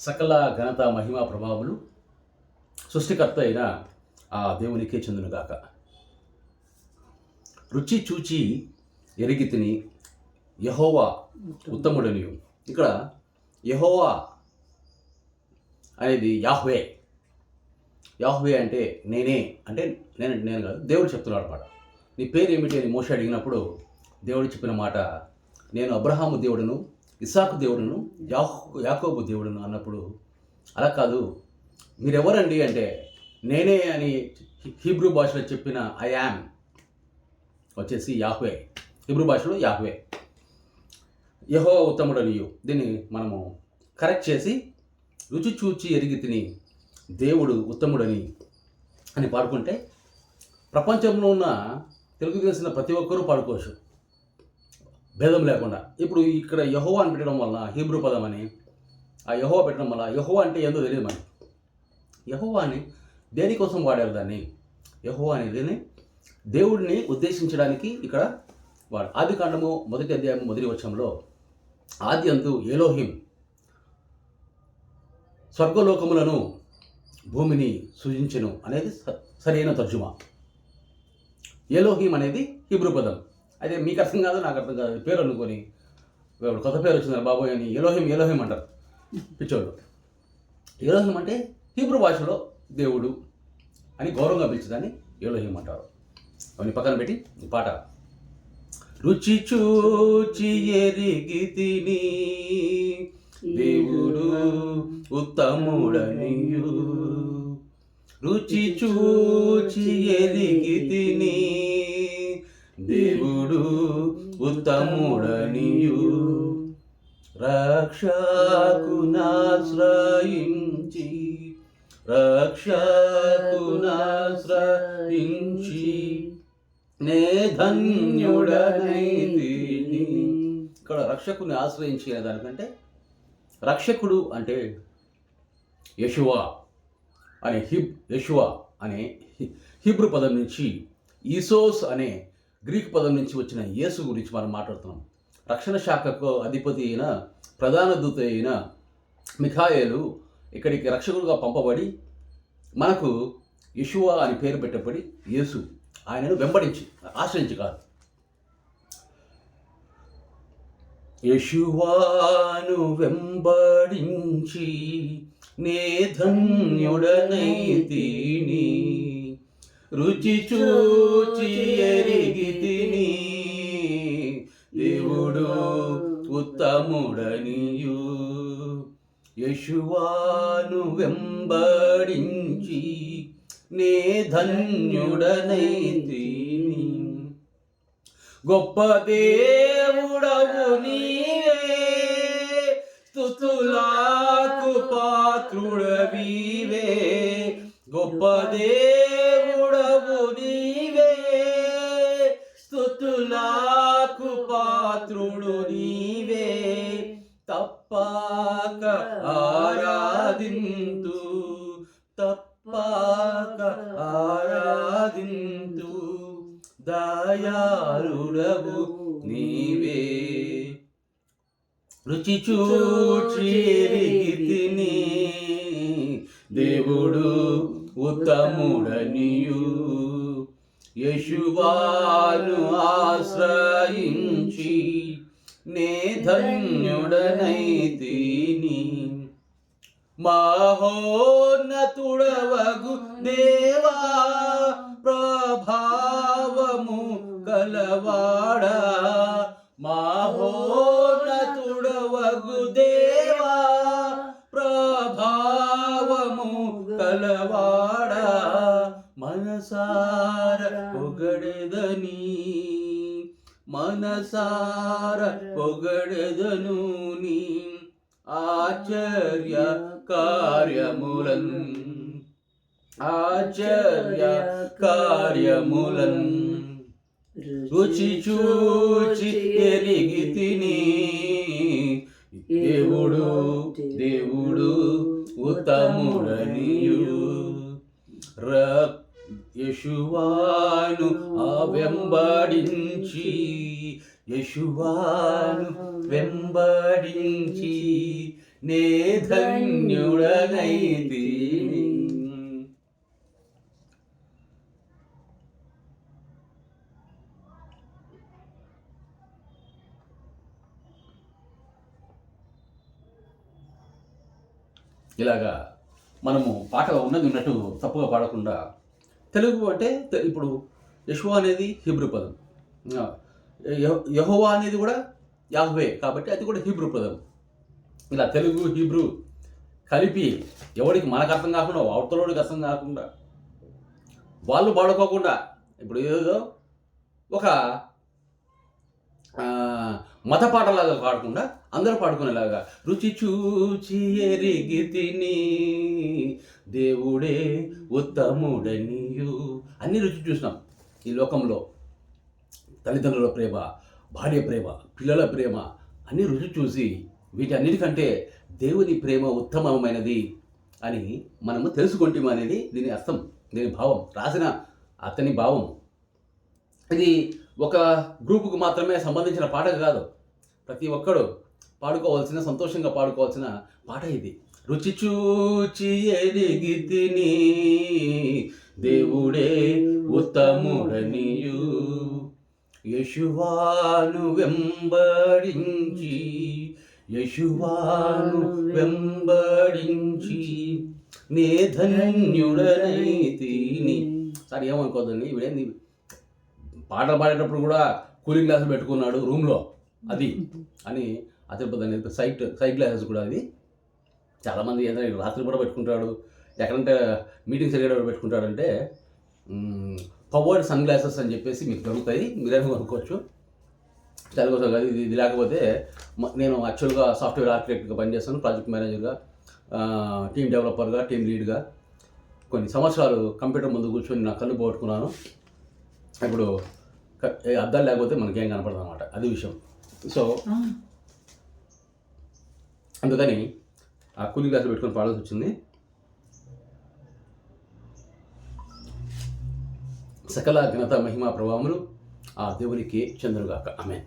సకల ఘనత మహిమ ప్రభావములు సృష్టికర్త అయిన ఆ దేవునికే చెందునుగాక. రుచి చూచి ఎరిగి తిని యహోవా ఉత్తముడనియు. ఇక్కడ యహోవా అనేది యాహ్వే. యాహ్వే అంటే నేనే అంటే నేను నేను కాదు దేవుడు చెప్తున్నాడు అనమాట నీ పేరు ఏమిటి అని మోష అడిగినప్పుడు దేవుడు చెప్పిన మాట నేను అబ్రహాము దేవుడును ఇసాకు దేవుడును యాహో యాకోబు దేవుడును అన్నప్పుడు అలా కాదు మీరెవరండి అంటే నేనే అని హీబ్రూ భాషలో చెప్పిన ఐ యామ్ వచ్చేసి యాహ్వే. హిబ్రూ భాషలో యాహ్వే. యహో ఉత్తముడనియు. దీన్ని మనము కరెక్ట్ చేసి రుచి చూచి ఎరిగి తిని దేవుడు ఉత్తముడని అని పాడుకుంటే ప్రపంచంలో ఉన్న తెలుగు తెలిసిన ప్రతి ఒక్కరూ పాడుకోవచ్చు. భేదం లేకుండా. ఇప్పుడు ఇక్కడ యహో అని పెట్టడం వల్ల హీబ్రూ పదం అని ఆ యహో పెట్టడం వల్ల యహో అంటే ఏందో తెలియదు మనకి. యహో అని దేనికోసం వాడారు దాన్ని? యహో అనేది దేవుడిని ఉద్దేశించడానికి ఇక్కడ వాడు. ఆది కాండము మొదటి అధ్యాయం మొదటి వచ్చంలో ఆది అంతు ఏలోహిం స్వర్గలోకములను భూమిని సృజించెను అనేది స- సరైన తర్జుమా. ఏలోహిం అనేది హిబ్రూ పదం. అదే మీకు అర్థం కాదు నాకు అర్థం కాదు. పేరు అనుకొని. ఇప్పుడు కొత్త పేరు వచ్చింది బాబోయ్ అని ఎలోహిం ఎలోహిం అంటారు. పిచ్చోళ్ళు ఎలోహిం అంటే హిబ్రూ భాషలో దేవుడు అని గౌరవంగా పిలిచేదాన్ని ఎలోహిం అంటారు. అవన్నీ పక్కన పెట్టి ఈ పాట. రుచి చూచి ఎరిగి తిని దేవుడు ఉత్తముడనియు. రుచి చూచి ఎరిగి తిని దేవుడు ఉత్తముడనియు. రక్షకునాశ్రయించి రక్షకునాశ్రయించి నే ధన్యుడనైతిని ఇక్కడ రక్షకుని ఆశ్రయించి దానికంటే రక్షకుడు అంటే యశువా అనే హిబ్ యశువా అనే హి- హిబ్రు పదం నుంచి ఈసోస్ అనే గ్రీక్ పదం నుంచి వచ్చిన యేసు గురించి మనం మాట్లాడుతున్నాం. రక్షణ శాఖకు అధిపతి అయిన ప్రధాన దూత అయిన మిఖాయేలు ఇక్కడికి రక్షకుడుగా పంపబడి మనకు యశువా అని పేరు పెట్టబడి యేసు ఆయనను వెంబడించి ఆశ్రయించి కాదు యశువాను వెంబడించి నే ధన్యుడనైతిని రుచి చూచి ఎరిగి తిని దేవుడు ఉత్తముడనియు. యశువాను వెంబడించి నే ధన్యుడనైతిని. గొప్ప దేవుడవు నీవే. స్తుతులకు పాత్రుడవివే. గొప్ప దేవుడవు తప్పాక ఆరాధింతు తప్పాక ఆరాధింతు. దయాళుడవు నీవే. రుచి చూచి దేవుడు ఉత్తముడనియు. యశువాను ఆశ్రయించి నే ధన్యుడనైతీని. మహోన్నతుడవగు దేవా ప్రభావము కలవాడా. మహోన్నతుడవగు మనసార పొగడెదను నీ ఆశ్చర్య కార్యములన్ ఆశ్చర్య కార్యములన్ రుచి చూచి ఎరిగి తిని దేవుడు దేవుడు ఉత్తముడనియు ర యశువాను ఆ వెంబడించి యశువాను వెంబడించి నే ధన్యుడనైతి ఇలాగా మనము పాట ఉన్నది ఉన్నట్టు తప్పుగా పాడకుండా తెలుగు అంటే ఇప్పుడు యశువా అనేది హిబ్రూ పదం. యహోవా అనేది కూడా యాహ్వే కాబట్టి అది కూడా హీబ్రూ పదం. ఇలా తెలుగు హిబ్రూ కలిపి ఎవడికి మనకు అర్థం కాకుండా అవతలోడికి అర్థం కాకుండా వాళ్ళు పడుకోకుండా ఇప్పుడు ఏదో ఒక మత పాటలాగా పాడకుండా అందరూ పాడుకునేలాగా రుచి చూచి ఎరిగి తిని దేవుడే ఉత్తముడనియు. అన్ని రుచి చూసినాం ఈ లోకంలో. తల్లిదండ్రుల ప్రేమ భార్య ప్రేమ పిల్లల ప్రేమ అన్ని రుచి చూసి వీటన్నిటికంటే దేవుని ప్రేమ ఉత్తమమైనది అని మనము తెలుసుకుంటాం అనేది దీని అర్థం దీని భావం రాసిన అతని భావం. ఇది ఒక గ్రూపుకు మాత్రమే సంబంధించిన పాట కాదు ప్రతి ఒక్కడు పాడుకోవాల్సిన సంతోషంగా పాడుకోవాల్సిన పాట ఇది. రుచి చూచి ఎరిగి తిని దేవుడే ఉత్తముడనియు. యశువాను వెంబడించి యశువాను వెంబడించి నే ధన్యుడనైతిని. సార్ ఏమనుకోదండి ఇవిడేంది పాటలు పాడేటప్పుడు కూడా కూలింగ్ గ్లాసులు పెట్టుకున్నాడు రూమ్లో. అది. అని అతిరిపోతుంది సైట్ సైట్ గ్లాసెస్ కూడా అది. చాలామంది ఏదైనా రాత్రి కూడా పెట్టుకుంటాడు ఎక్కడంటే మీటింగ్స్ జరిగేటప్పుడు పెట్టుకుంటాడంటే పవర్డ్ సన్ గ్లాసెస్ అని చెప్పేసి మీకు దొరుకుతాయి మీరేమో కొనుక్కోవచ్చు. దానికోసం కాదు ఇది ఇది లేకపోతే నేను యాక్చువల్గా సాఫ్ట్వేర్ ఆర్కిటెక్ట్గా పనిచేస్తాను ప్రాజెక్ట్ మేనేజర్గా టీమ్ డెవలపర్గా టీమ్ లీడ్గా. కొన్ని సంవత్సరాలు కంప్యూటర్ ముందు కూర్చొని నా కళ్ళు పోగొట్టుకున్నాను. ఇప్పుడు అద్దాలు లేకపోతే మనకేం కనపడదు అనమాట అది విషయం. సో అందుకని ఆ కూలింగ్ గ్లాసులు పెట్టుకొని పాడాల్సి వచ్చింది. సకల ఘనత మహిమ ప్రభావములు ఆ దేవునికి చంద్రుగాక ఆమె